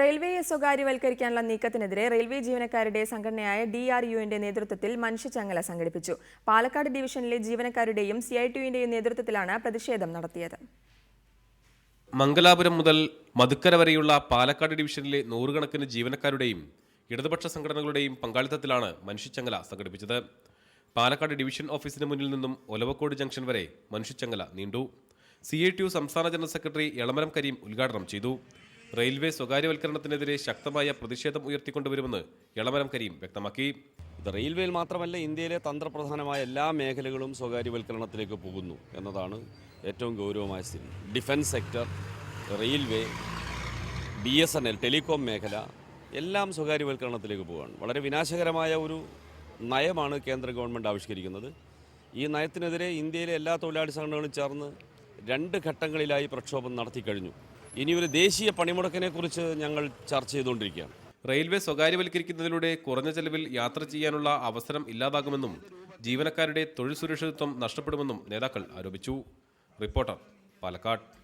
റെയിൽവേയെ സ്വകാര്യവൽക്കരിക്കാനുള്ള നീക്കത്തിനെതിരെ റെയിൽവേ ജീവനക്കാരുടെ സംഘടനയായ ഡി ആർ യുവിന്റെ നേതൃത്വത്തിൽ മനുഷ്യചങ്ങല സംഘടിപ്പിച്ചു. പാലക്കാട് ഡിവിഷനിലെ ജീവനക്കാരുടെയും സി ഐ ടിയുവിന്റെയും നേതൃത്വത്തിലാണ് പ്രതിഷേധം നടത്തിയത്. മംഗലാപുരം മുതൽ മധുക്കര വരെയുള്ള പാലക്കാട് ഡിവിഷനിലെ നൂറുകണക്കിന് ജീവനക്കാരുടെയും ഇടതുപക്ഷ സംഘടനകളുടെയും പങ്കാളിത്തത്തിലാണ് മനുഷ്യച്ചങ്ങല സംഘടിപ്പിച്ചത്. പാലക്കാട് ഡിവിഷൻ ഓഫീസിന് മുന്നിൽ നിന്നും ഒലവക്കോട് ജംഗ്ഷൻ വരെ മനുഷ്യച്ചങ്ങല നീണ്ടു. സി ഐ ടി യു സംസ്ഥാന ജനറൽ സെക്രട്ടറി എളമരം കരീം ഉദ്ഘാടനം ചെയ്തു. റെയിൽവേ സ്വകാര്യവൽക്കരണത്തിനെതിരെ ശക്തമായ പ്രതിഷേധം ഉയർത്തിക്കൊണ്ടുവരുമെന്ന് എളമരം കരീം വ്യക്തമാക്കി. ഇത് റെയിൽവേയിൽ മാത്രമല്ല ഇന്ത്യയിലെ തന്ത്രപ്രധാനമായ എല്ലാ മേഖലകളും സ്വകാര്യവൽക്കരണത്തിലേക്ക് പോകുന്നു എന്നതാണ് ഏറ്റവും ഗൗരവമായ സ്ഥിതി. Defence sector railway B S N L telecom മേഖല എല്ലാം സ്വകാര്യവൽക്കരണത്തിലേക്ക് പോവുകയാണ്. വളരെ വിനാശകരമായ ഒരു നയമാണ് കേന്ദ്ര ഗവൺമെന്റ് ആവിഷ്കരിക്കുന്നത്. ഈ നയത്തിനെതിരെ ഇന്ത്യയിലെ എല്ലാ തൊഴിലാളി സംഘടനകളും ചേർന്ന് രണ്ട് ഘട്ടങ്ങളിലായി പ്രക്ഷോഭം നടത്തി കഴിഞ്ഞു ഇനി ഒരു ദേശീയ പണിമുടക്കിനെക്കുറിച്ച് ഞങ്ങൾ ചർച്ച ചെയ്തുകൊണ്ടിരിക്കുകയാണ്. റെയിൽവേ സ്വകാര്യവൽക്കരിക്കുന്നതിലൂടെ കുറഞ്ഞ ചെലവിൽ യാത്ര ചെയ്യാനുള്ള അവസരം ഇല്ലാതാകുമെന്നും ജീവനക്കാരുടെ തൊഴിൽ സുരക്ഷിതത്വം നഷ്ടപ്പെടുമെന്നും നേതാക്കൾ ആരോപിച്ചു. റിപ്പോർട്ടർ പാലക്കാട്.